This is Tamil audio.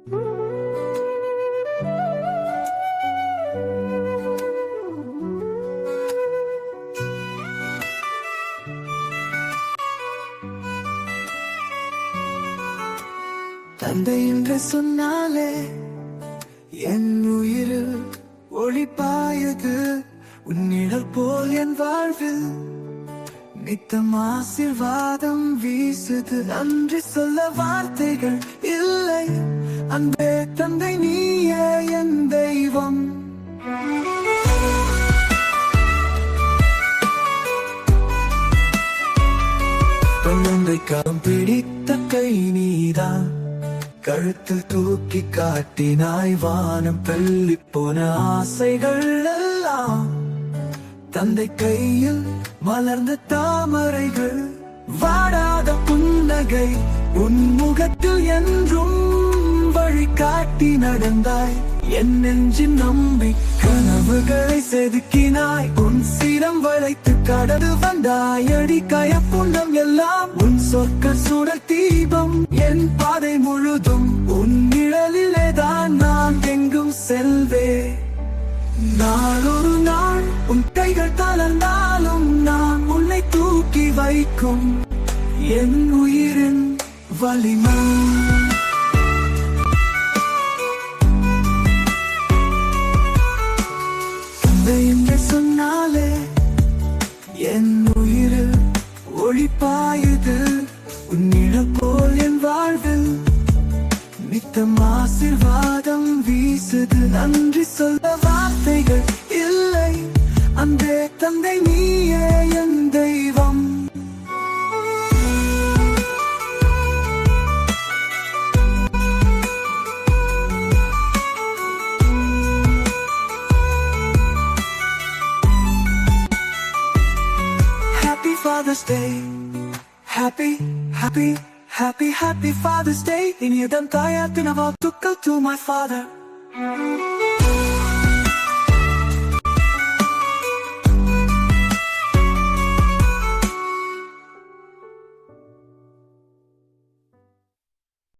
தந்தை என்று சொன்னாலே என் உயிரில் ஒளிப்பாயது உன்னிடல் போல் என் வாழ்வில் நித்தம் ஆசிர்வாதம் வீசுது. நன்றி சொல்ல வார்த்தைகள் இல்லை. அன்பே தந்தை நீயே என் தெய்வம். குழந்தை பிடித்த கை நீதான். கழுத்தில் தூக்கி காட்டினாய் வானம் தள்ளி போன ஆசைகள் எல்லாம் தந்தை கையில் மலர்ந்த தாமரைகள். வாடாத புன்னகை உன் முகத்தில் என்றும் காட்டி நடந்தாய். என் நெஞ்சின் நம்பி கனவுகளை செதுக்கினாய். உன் சீரம் வளைத்து கடந்து வந்தாய். அடி கயப்புண்டம் எல்லாம் உன் சொற்க சுடர் தீபம். என் பாதை முழுதும் உன் நிழலிலே தான் நான் எங்கும் செல்வே நாளொரு நாள் உன் கைகள் தளர்ந்தாலும் நான் உன்னை தூக்கி வைக்கும். என் உயிரின் வலிமை. என் உயிரில் ஒளிப்பாயுது பாயுது உன்னிடம் போல் என் வாழ்வில் நித்தம் ஆசிர்வாதம் வீசுது. நன்றி சொல்ல வார்த்தைகள் இல்லை. அன்பே தந்தை நீயே என் தெய்வம். Father's Day. Happy, happy, happy, happy Father's Day. Ini dan to tinawag to my father.